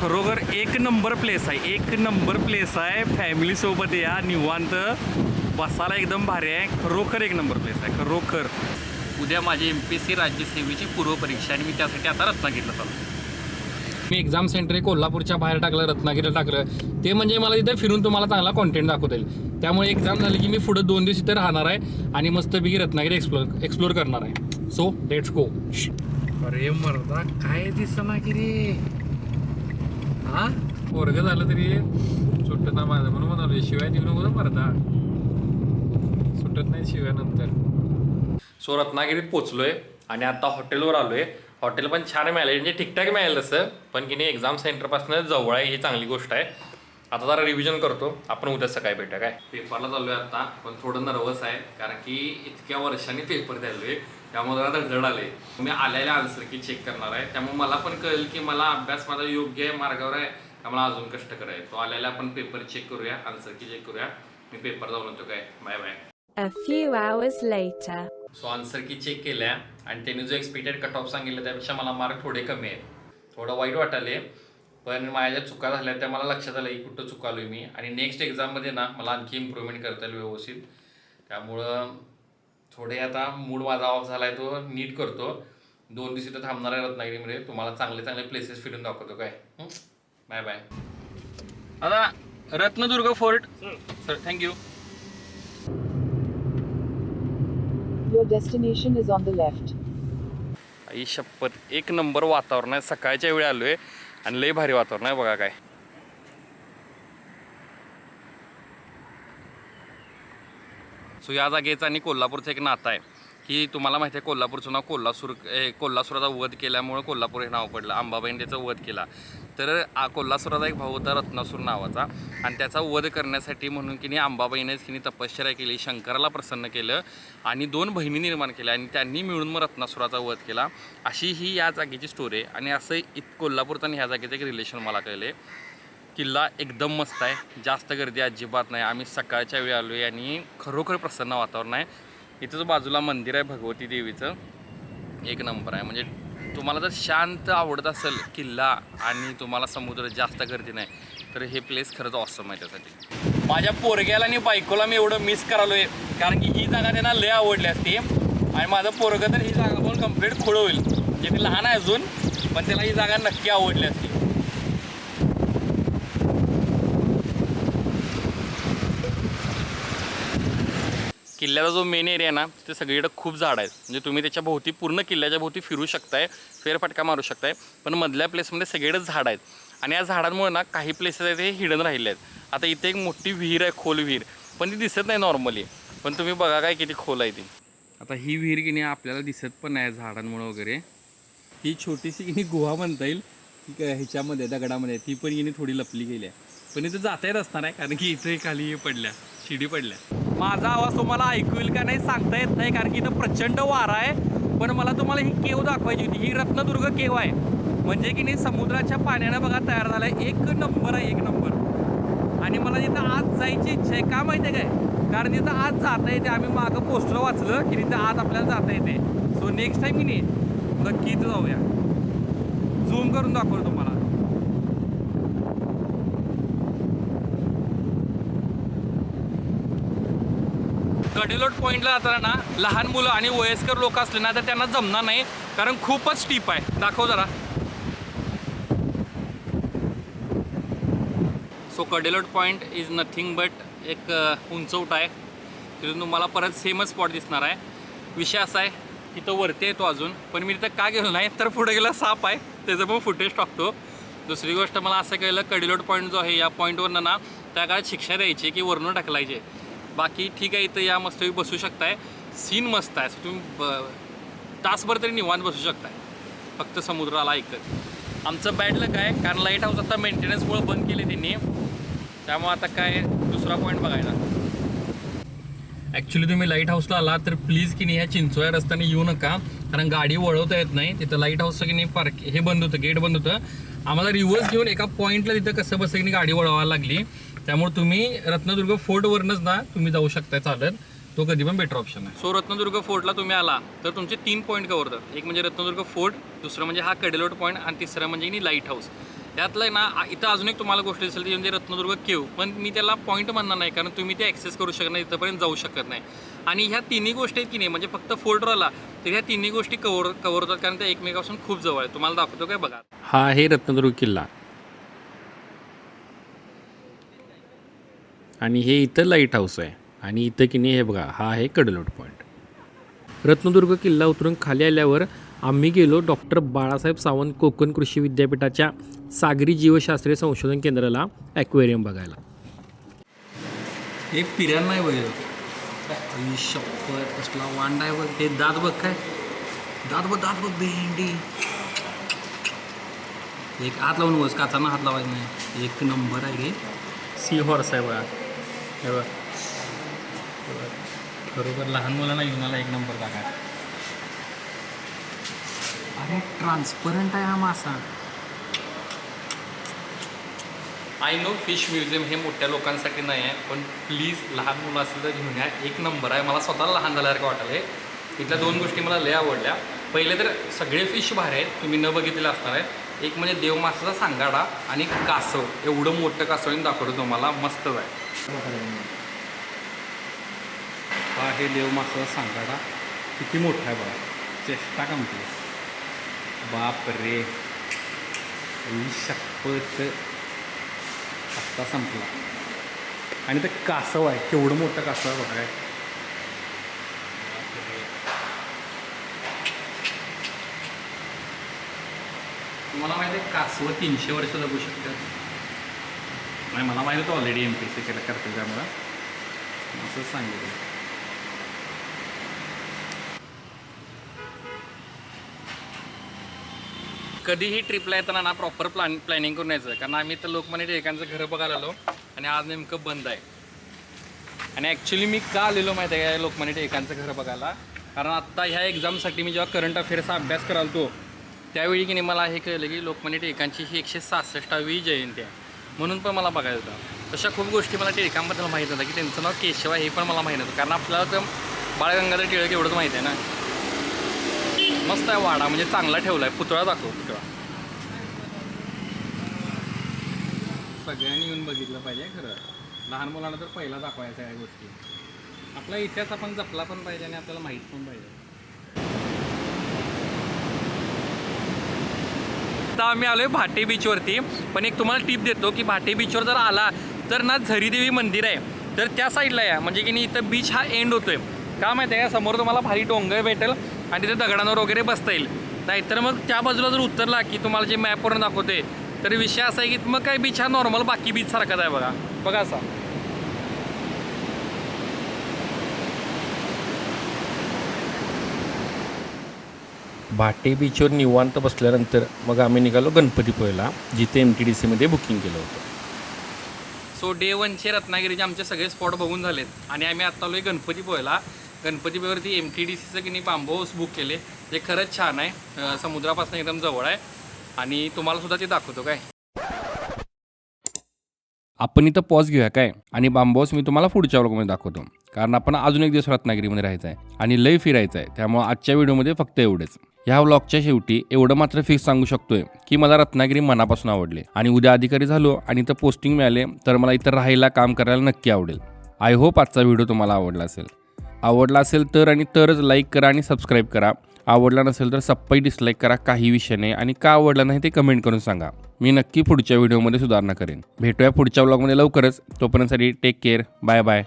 खरोखर एक number place आहे. एक नंबर प्लेस आहे. फॅमिलीसोबत या निवांत. बसायला एकदम भारी आहे. खरोखर एक नंबर प्लेस आहे. खरोखर. उद्या माझी एम पी एस सी राज्यसेवेची पूर्वपरीक्षा आणि मी त्यासाठी आता रत्नागिरीला चाललो मी एक्झाम सेंटर हे कोल्हापूरच्या बाहेर टाकलं रत्नागिरीला टाकलं. ते म्हणजे मला तिथे फिरून तुम्हाला चांगला कॉन्टेंट दाखवता येईल. त्यामुळे एक्झाम झाली की मी पुढे दोन दिवस इथे राहणार आहे आणि मस्तपैकी रत्नागिरी एक्सप्लोर एक्सप्लोर करणार आहे. सो लेट्स गो अरे मर्दा काय दिसना की रे? हा? पोरग झालं तरी सुटत ना माझं. म्हणून म्हणालो शिवाय देऊ नको ना सुटत नाही शिवाय नंतर. सो रत्नागिरीत पोचलोय आणि आता हॉटेलवर आलोय. हॉटेल पण छान मिळालं म्हणजे ठीकठाक मिळालं तसं. पण की नाही एक्झाम सेंटरपासून जवळ आहे ही चांगली गोष्ट आहे. आता जरा रिव्हिजन करतो. आपण उद्या सकाळी भेटूया काय? पेपरला चाललोय आता. पण थोडं नर्वस आहे कारण की इतक्या वर्षांनी पेपर द्यायलोय. त्यामुळे जरा धडधड आले मी आलेल्या आन्सर की चेक करणार आहे. त्यामुळे मला पण कळेल की मला अभ्यास माझा योग्य आहे मार्गावर आहे. मला अजून कष्ट करायचं. तो आलेला आपण पेपर चेक करूया आन्सर की चेक करूया. मी पेपर जाऊन येतो काय? Bye bye A few hours later. So answer key check केल्या. आणि त्यांनी जो एक्सपेक्टेड कट ऑफ सांगितलं त्यापेक्षा मला मार्क थोडे कमी आहेत. थोडं वाईट वाटाले पण माझ्या ज्या चुका झाल्या त्या मला लक्षात आलं की कुठं चुकालोय मी? आणि नेक्स्ट एक्झाममध्ये ना मला आणखी इम्प्रूव्हमेंट करता येईल व्यवस्थित. त्यामुळं थोडे आता मूड माझा ऑफ झाला आहे तो नीट करतो. दोन दिवस इथं थांबणार आहे रत्नागिरीमध्ये. तुम्हाला चांगले चांगले प्लेसेस फिरून दाखवतो काय? बाय बाय आता Ratnadurg fort. Sir thank you Your destination is on the left. आई शपथ एक नंबर वातावरण आहे. सकाळच्या वेळी आलोय. आणि लय भारी वातावरण आहे बघा काय. सो या जागेचं आणि कोल्हापूरचं एक नातं आहे. की तुम्हाला माहिती आहे कोल्हापूरचं नाव कोल्हासूर ए, कोल्हासुराचा वध केल्यामुळं कोल्हापूर हे नाव पडलं. अंबाबाईने त्याचा वध केला. तर आ, कोल्हासुराचा एक भाऊ होता रत्नासूर नावाचा. आणि त्याचा वध करण्यासाठी म्हणून की नाही आंबाबाईनेच की तपश्चर्या केली शंकराला प्रसन्न केलं आणि दोन बहिणी निर्माण केल्या आणि त्यांनी मिळून मग रत्नासुराचा वध केला. अशी ही या जागेची स्टोरी आहे आणि असं इत कोल्हापूरचं आणि ह्या जागेचं एक रिलेशन मला कळले किल्ला एकदम मस्त आहे जास्त गर्दी अजिबात नाही. आम्ही सकाळच्या वेळी आलो आहे आणि खरोखर प्रसन्न वातावरण आहे. इथंच बाजूला मंदिर आहे भगवती देवीचं. एक नंबर आहे. म्हणजे तुम्हाला जर शांत आवडत असेल किल्ला आणि तुम्हाला समुद्र जास्त गर्दी नाही. तर हे प्लेस खरंच ऑसम आहे त्यासाठी. माझ्या पोरग्याला आणि बायकोला मी एवढं मिस करालो आहे कारण की ही जागा त्यांना लय आवडली असते. आणि माझं पोरगं तर ही जागा पण कंप्लीट खुळ होईल. म्हणजे ती लहान आहे अजून पण त्याला ही जागा नक्की आवडली असते. किल्ल्याचा जो मेन एरिया ना ते सगळीकडे खूप झाड आहेत. म्हणजे तुम्ही त्याच्या भोवती पूर्ण किल्ल्याच्या भोवती फिरू शकताय फेरफटका मारू शकताय. पण मधल्या प्लेसमध्ये सगळीकडे झाड आहेत. आणि या झाडांमुळे ना काही प्लेसेस आहेत ते हिडन राहिले आहेत आता इथे एक मोठी विहीर आहे खोल विहीर. पण ती दिसत नाही नॉर्मली पण तुम्ही बघा काय किती खोल आहे ती. आता ही विहीर की नाही आपल्याला दिसत पण नाही झाडांमुळे वगैरे. ही छोटीशी की नाही गुहा म्हणता येईल. ह्याच्यामध्ये दगडामध्ये. ती पण की नाही थोडी लपली गेली आहे. पण इथं जाता येत असणार आहे कारण की इथे खाली हे पडल्या शिडी पडल्या. माझा आवाज तुम्हाला ऐकू येईल का नाही सांगता येत नाही कारण की इथं प्रचंड वारा आहे. पण मला तुम्हाला ही केव दाखवायची होती. ही रत्नदुर्ग केव आहे. म्हणजे की नाही समुद्राच्या पाण्यानं बघा तयार झाला आहे एक नंबर आहे एक नंबर. आणि मला तिथं आज जायची इच्छा आहे का माहिती आहे काय? कारण तिथं आज जाता येते आम्ही मागं पोस्टर वाचलं की तिथं आज आपल्याला जाता येते. सो नेक्स्ट टाईम की नाही नक्की इथं जाऊया. झूम करून दाखवतो तुम्हाला. कडेलोट पॉईंटला जाताना ना लहान मुलं आणि वयस्कर लोक असले ना तर त्यांना जमणार नाही कारण खूपच स्टीप आहे. दाखव जरा. So Kadelot point is nothing but एक उंचवट आहे. तिथून तुम्हाला परत सेमच स्पॉट दिसणार आहे. विषय असा आहे तिथं वरती येतो अजून. पण मी तिथं का गेलो नाही तर पुढे गेला साप आहे. त्याचं पण फुटेज टाकतो. दुसरी गोष्ट मला असं कळलं कडिलोट पॉईंट जो आहे या पॉईंटवरनं ना त्या काळात शिक्षा द्यायची की वरनं ढकलायचे. बाकी ठीक आहे इथं या मस्त बसू शकताय. सीन मस्त आहे. तुम्ही ब तासभर तरी निवांत बसू शकताय. फक्त समुद्राला ऐकत. आमचं बॅड लक आहे कारण लाइट हाऊस आता मेंटेनन्समुळे बंद केले त्यांनी. त्यामुळे आता काय दुसरा पॉईंट बघायला. ॲक्च्युली तुम्ही लाइट हाऊसला आला तर प्लीज की नाही ह्या चिंचोया रस्त्याने येऊ नका. कारण गाडी वळवता येत नाही. तिथं लाइट हाऊसचं की नाही पार्क हे बंद होतं गेट बंद होतं. आम्हाला रिव्हर्स घेऊन एका पॉईंटला तिथं कसं बसं की नाही गाडी वळवायला लागली. त्यामुळे तुम्ही रत्नदुर्ग फोर्टवरनंच ना तुम्ही जाऊ शकताय चालत. तो कधी पण बेटर ऑप्शन आहे. सो रत्नदुर्ग फोर्टला तुम्ही आला तर तुमचे तीन पॉईंट कवर होतात. एक म्हणजे रत्नदुर्ग फोर्ट दुसरं म्हणजे हा कडेलोट पॉईंट आणि तिसरं म्हणजे की नाही लाइट हाऊस त्यातलं आहे ना इथं अजून एक तुम्हाला गोष्ट दिसेल ती म्हणजे रत्नदुर्ग केव. पण मी त्याला पॉईंट म्हणणार नाही कारण तुम्ही ते ॲक्सेस करू शकत नाही इथंपर्यंत जाऊ शकत नाही. आणि ह्या तिन्ही गोष्टी आहेत की नाही म्हणजे फक्त फोर्ट रॉला तर ह्या तिन्ही गोष्टी कवर कवर होतात कारण त्या एकमेकापासून खूप जवळ आहे तुम्हाला दाखवतो काय बघा. हा आहे रत्नदुर्ग किल्ला. आणि हे इथं लाइट हाऊस आहे. आणि इथं की नाही हे बघा हा आहे कडलोट पॉईंट रत्नदुर्ग किल्ला उतरून खाली आल्यावर आम्ही गेलो डॉक्टर बाळासाहेब सावंत कोकण कृषी विद्यापीठाच्या सागरी जीवशास्त्रीय संशोधन केंद्राला ॲक्वेरियम बघायला. हे पिरियड नाही बघ शप्पथ कसला वांडा आहे बघ. ते दात बघ काय. दात बघ दात बघ भेंडी. एक हात लावून बस काचांना हात लावायचा नाही. एक नंबर आहे सी हॉर्स आहे बघा. हे बघ. बरोबर लहान मुलांना घेऊन आला एक नंबर जागा अरे ट्रान्सपरंट आहे हा मासा. आय नो फिश म्युझियम हे मोठ्या लोकांसाठी नाही आहे पण प्लीज लहान मुलं असेल तर घेऊन या. एक नंबर आहे. मला स्वतःला लहान झाल्यासारखं वाटलं आहे इथल्या दोन गोष्टी मला लय आवडल्या. पहिले तर सगळे फिश भारी आहेत. तुम्ही न बघितलेले असणार आहेत एक म्हणजे देवमासाचा सांगाडा आणि कासव. एवढं मोठं कासव दाखवतो तुम्हाला. मस्तच आहे. हा हे देवमासाचा सांगाडा. किती मोठा आहे बघा. चेष्टा कमते बाप रे शपथ. आत्ता संपला. आणि ते कासव आहे केवढं मोठं कासव आहे बघा. काय तुम्हाला माहिती आहे कासव तीनशे वर्ष जगू शकतात. नाही मला माहिती होतं ऑलरेडी एम पी सी केलं करते त्यामुळं. असंच सांगितलं. कधीही ट्रिपला येताना ना प्रॉपर प्लॅन प्लॅनिंग करून यायचं. कारण आम्ही तर लोकमान्य टिळकांचं घरं बघायला आलो आणि आज नेमकं बंद आहे. आणि ॲक्च्युली मी का आलेलो माहिती आहे का लोकमान्य टिळकांचं घरं बघायला? कारण आत्ता ह्या एक्झामसाठी मी जेव्हा करंट अफेअर्सचा अभ्यास करालतो त्यावेळी की नाही मला हे कळलं की लोकमान्य टिळकांची ही एकशे सहासष्टावी जयंती आहे. म्हणून पण मला बघायचं होतं. तशा खूप गोष्टी मला टिळकांबद्दल माहीत होतं की त्यांचं नाव केशव हे पण मला माहीत होतं कारण आपल्याला तर बाळगंगाधर टिळक एवढंच माहीत आहे ना. मस्त आहे वाडा म्हणजे चांगला ठेवला आहे पुतळा दाखव पुतळा सगळ्यांनी येऊन बघितलं पाहिजे खरं. लहान मुलांना तर पहिला दाखवायचा या गोष्टी. आपला इतिहास आपण जपला पण पाहिजे आणि आपल्याला माहीत पण पाहिजे. आता आम्ही आलोय भाटे बीचवरती पण एक तुम्हाला टीप देतो की भाटे बीचवर जर आला तर ना झरीदेवी मंदिर आहे. तर त्या साईडला या. म्हणजे की नाही इथं बीच हा एंड होतोय. का माहिती आहे समोर तुम्हाला भारी डोंगर भेटेल. आणि तिथे दगडांवर वगैरे बसता येईल. नाहीतर मग त्या बाजूला जर उतरला की तुम्हाला जे मॅपवरून दाखवते तर विषय असा आहे की मग काय बीच हा नॉर्मल बाकी बीच सारखाच आहे बघा. बघा असा. भाटे बीचवर निवांत बसल्यानंतर मग आम्ही निघालो गणपतीपुळेला जिथे एम टी डी सीमध्ये बुकिंग केलं होतं. सो डे वनचे रत्नागिरीचे आमचे सगळे स्पॉट बघून झालेत. आणि आम्ही आत्ता आलो आहे गणपतीपुळेला गणपतीपुळेवरती एम टी डी सीचं की नाही पांबो हाऊस बुक केले. जे खरंच छान आहे. समुद्रापासून एकदम जवळ आहे. आणि तुम्हाला सुद्धा ते दाखवतो काय. आपण इथं पॉज घेऊया काय. आणि बांबोस मी तुम्हाला पुढच्या व्लॉगमध्ये दाखवतो. कारण आपण अजून एक दिवस रत्नागिरीमध्ये राहायचं आहे आणि लय फिरायचं आहे त्यामुळे आजच्या व्हिडिओमध्ये फक्त एवढेच. ह्या व्लॉगच्या शेवटी एवढं मात्र फिक्स सांगू शकतोय की मला रत्नागिरी मनापासून आवडले. आणि उद्या अधिकारी झालो आणि इथं पोस्टिंग मिळाले तर मला इथं राहायला काम करायला नक्की आवडेल. आय होप आजचा व्हिडिओ तुम्हाला आवडला असेल. आवडला असेल तर आणि तरच लाईक करा आणि सबस्क्राईब करा. आवडला नसेल तर सप्पाई डिसलाईक करा काही विषय नाही. आणि का आवडला नाही ते कमेंट करून सांगा. मी नक्की पुढच्या व्हिडिओमध्ये सुधारणा करेन. भेटूया पुढच्या ब्लॉगमध्ये लवकरच. तोपर्यंतसाठी टेक केअर बाय बाय